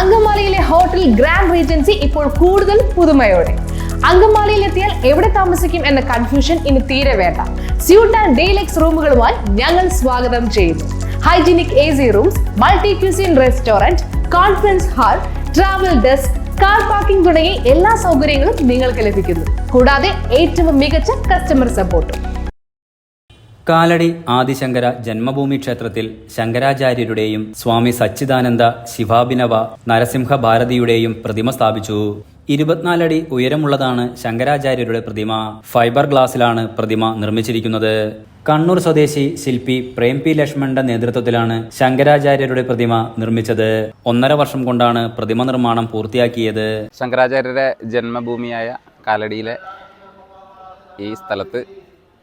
അങ്കമാലിയിലെ hotel grand Regency ഇപ്പോൾ കൂടുതൽ പുതുമയോടെ. അങ്കമാലിയിലെത്തിയാൽ എവിടെ താമസിക്കും എന്ന കൺഫ്യൂഷൻ ഇനി തീരെ വേണ്ട. സ്യൂട്ട് ആൻഡ് ഡെയിലെക്സ് റൂമുകളുമായി ഞങ്ങൾ സ്വാഗതം ചെയ്യുന്നു. Hygienic A C rooms multi cuisine restaurant conference hall travel desk car parking തുടങ്ങിയ എല്ലാ സൗകര്യങ്ങളും നിങ്ങൾക്ക് ലഭിക്കുന്നു. കൂടാതെ ഏറ്റവും മികച്ച കസ്റ്റമർ സപ്പോർട്ടും കാലടി ആദിശങ്കര ജന്മഭൂമി ക്ഷേത്രത്തിൽ ശങ്കരാചാര്യരുടെയും സ്വാമി സച്ചിദാനന്ദ ശിവാഭിനവ നരസിംഹ ഭാരതിയുടെയും പ്രതിമ സ്ഥാപിച്ചു. ഇരുപത്തിനാലടി ഉയരമുള്ളതാണ് ശങ്കരാചാര്യരുടെ പ്രതിമ. ഫൈബർ ഗ്ലാസിലാണ് പ്രതിമ നിർമ്മിച്ചിരിക്കുന്നത്. കണ്ണൂർ സ്വദേശി ശില്പി പ്രേം പി ലക്ഷ്മണന്റെ നേതൃത്വത്തിലാണ് ശങ്കരാചാര്യരുടെ പ്രതിമ നിർമ്മിച്ചത്. ഒന്നര വർഷം കൊണ്ടാണ് പ്രതിമ നിർമ്മാണം പൂർത്തിയാക്കിയത്. ശങ്കരാചാര്യരുടെ ജന്മഭൂമിയായ കാലടിയിലെ ഈ സ്ഥലത്ത്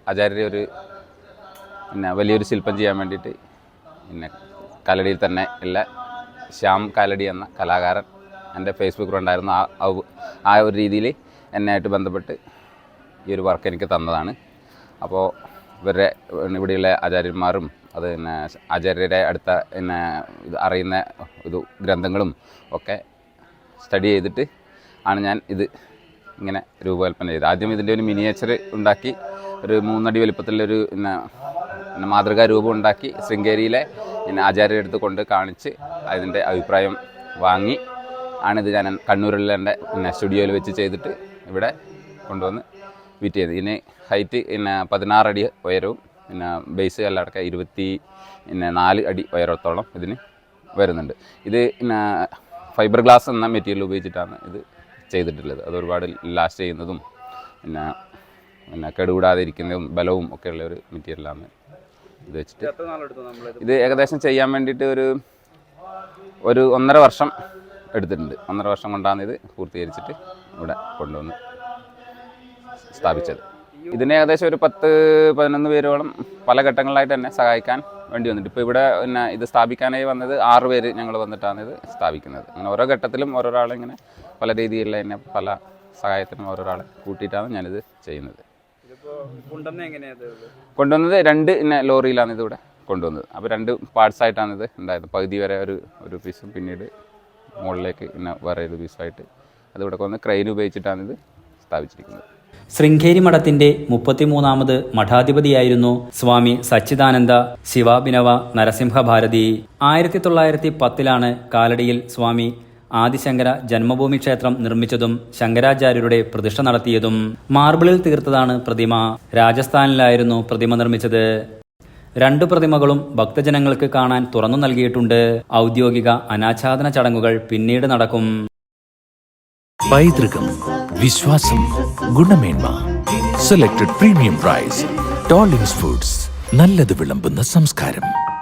ആചാര്യ ഒരു പിന്നെ വലിയൊരു ശില്പം ചെയ്യാൻ വേണ്ടിയിട്ട് പിന്നെ കാലടിയിൽ തന്നെ ഉള്ള ശ്യാം കാലടി എന്ന കലാകാരൻ എന്റെ ഫേസ്ബുക്കിലുണ്ടായിരുന്നു ആ ആ- ഒരു രീതിയിൽ എന്നെയായിട്ട് ബന്ധപ്പെട്ട് ഈ ഒരു വർക്ക് എനിക്ക് തന്നതാണ്. അപ്പോൾ ഇവരുടെ ഇവിടെയുള്ള ആചാര്യന്മാരും അത് പിന്നെ ആചാര്യരെ അടുത്ത പിന്നെ ഇത് അറിയുന്ന ഇത് ഗ്രന്ഥങ്ങളും ഒക്കെ സ്റ്റഡി ചെയ്തിട്ട് ആണ് ഞാൻ ഇത് ഇങ്ങനെ രൂപകൽപ്പന ചെയ്തത്. ആദ്യം ഇതിന്റെ ഒരു മിനിയേച്ചർ ഉണ്ടാക്കി ഒരു മൂന്നടി വലിപ്പത്തിലൊരു പിന്നെ പിന്നെ മാതൃകാ രൂപം ഉണ്ടാക്കി ശൃംഗേരിയിലെ പിന്നെ ആചാര്യരുടെ അടുത്ത് കൊണ്ട് കാണിച്ച് അതിന്റെ അഭിപ്രായം വാങ്ങി ആണിത് ഞാൻ കണ്ണൂരിലെ എന്റെ പിന്നെ സ്റ്റുഡിയോയിൽ വെച്ച് ചെയ്തിട്ട് ഇവിടെ കൊണ്ടുവന്ന് വിറ്റ് ചെയ്ത്. ഇതിന് ഹൈറ്റ് പിന്നെ പതിനാറടി ഉയരവും പിന്നെ ബേസ് എല്ലാം ഇരുപത്തി പിന്നെ നാല് അടി ഉയരത്തോളം ഇതിന് വരുന്നുണ്ട്. ഇത് പിന്നെ ഫൈബർ ഗ്ലാസ് എന്ന മെറ്റീരിയൽ ഉപയോഗിച്ചിട്ടാണ് ഇത് ചെയ്തിട്ടുള്ളത്. അത് ഒരുപാട് ലാസ്റ്റ് ചെയ്യുന്നതും പിന്നെ പിന്നെ കേടുകൂടാതെ ഇരിക്കുന്നതും ബലവും ഒക്കെയുള്ള ഒരു മെറ്റീരിയലാണ് ഇത് വെച്ചിട്ട്. ഇത് ഏകദേശം ചെയ്യാൻ വേണ്ടിയിട്ട് ഒരു ഒരു ഒന്നര വർഷം എടുത്തിട്ടുണ്ട്. ഒന്നര വർഷം കൊണ്ടാണ് ഇത് പൂർത്തീകരിച്ചിട്ട് ഇവിടെ കൊണ്ടുവന്ന് സ്ഥാപിച്ചത്. ഇതിന് ഏകദേശം ഒരു പത്ത് പതിനൊന്ന് പേരോളം പല ഘട്ടങ്ങളിലായിട്ട് തന്നെ സഹായിക്കാൻ വേണ്ടി വന്നിട്ട്. ഇപ്പോൾ ഇവിടെ പിന്നെ ഇത് സ്ഥാപിക്കാനായി വന്നത് ആറ് പേര് ഞങ്ങൾ വന്നിട്ടാണ് ഇത് സ്ഥാപിക്കുന്നത്. അങ്ങനെ ഓരോ ഘട്ടത്തിലും ഓരോരാളെ ഇങ്ങനെ പല രീതിയിലുള്ള തന്നെ പല സഹായത്തിനും ഓരോരാളെ കൂട്ടിയിട്ടാണ് ഞാനിത് ചെയ്യുന്നത്. കൊണ്ടുവന്നത് രണ്ട് പിന്നെ ലോറിയിലാണ് ഇതിവിടെ കൊണ്ടുവന്നത്. അപ്പോൾ രണ്ട് പാർട്സ് ആയിട്ടാണ് ഇത് ഉണ്ടായത്. പകുതി വരെ ഒരു ഒരു പീസും പിന്നീട് മുകളിലേക്ക് പിന്നെ വേറെ ഒരു പീസുമായിട്ട് അതിവിടെ കൊന്ന് ക്രെയിൻ ഉപയോഗിച്ചിട്ടാണ് ഇത് സ്ഥാപിച്ചിരിക്കുന്നത്. ശൃംഗേരി മഠത്തിന്റെ മുപ്പത്തിമൂന്നാമത് മഠാധിപതിയായിരുന്നു സ്വാമി സച്ചിദാനന്ദ ശിവാഭിനവ നരസിംഹ ഭാരതി ആയിരത്തി തൊള്ളായിരത്തി പത്തിലാണ് കാലടിയിൽ സ്വാമി ആദിശങ്കര ജന്മഭൂമി ക്ഷേത്രം നിർമ്മിച്ചതും ശങ്കരാചാര്യരുടെ പ്രതിഷ്ഠ നടത്തിയതും മാർബിളിൽ തീർത്തതാണ് പ്രതിമ. രാജസ്ഥാനിലായിരുന്നു പ്രതിമ നിർമ്മിച്ചത്. രണ്ടു പ്രതിമകളും ഭക്തജനങ്ങൾക്ക് കാണാൻ തുറന്നു നൽകിയിട്ടുണ്ട്. ഔദ്യോഗിക അനാച്ഛാദന ചടങ്ങുകൾ പിന്നീട് നടക്കും. പൈതൃകം വിശ്വാസം ഗുണമേന്മ selected premium price tollings foods നല്ലത് വിളമ്പുന്ന സംസ്കാരം.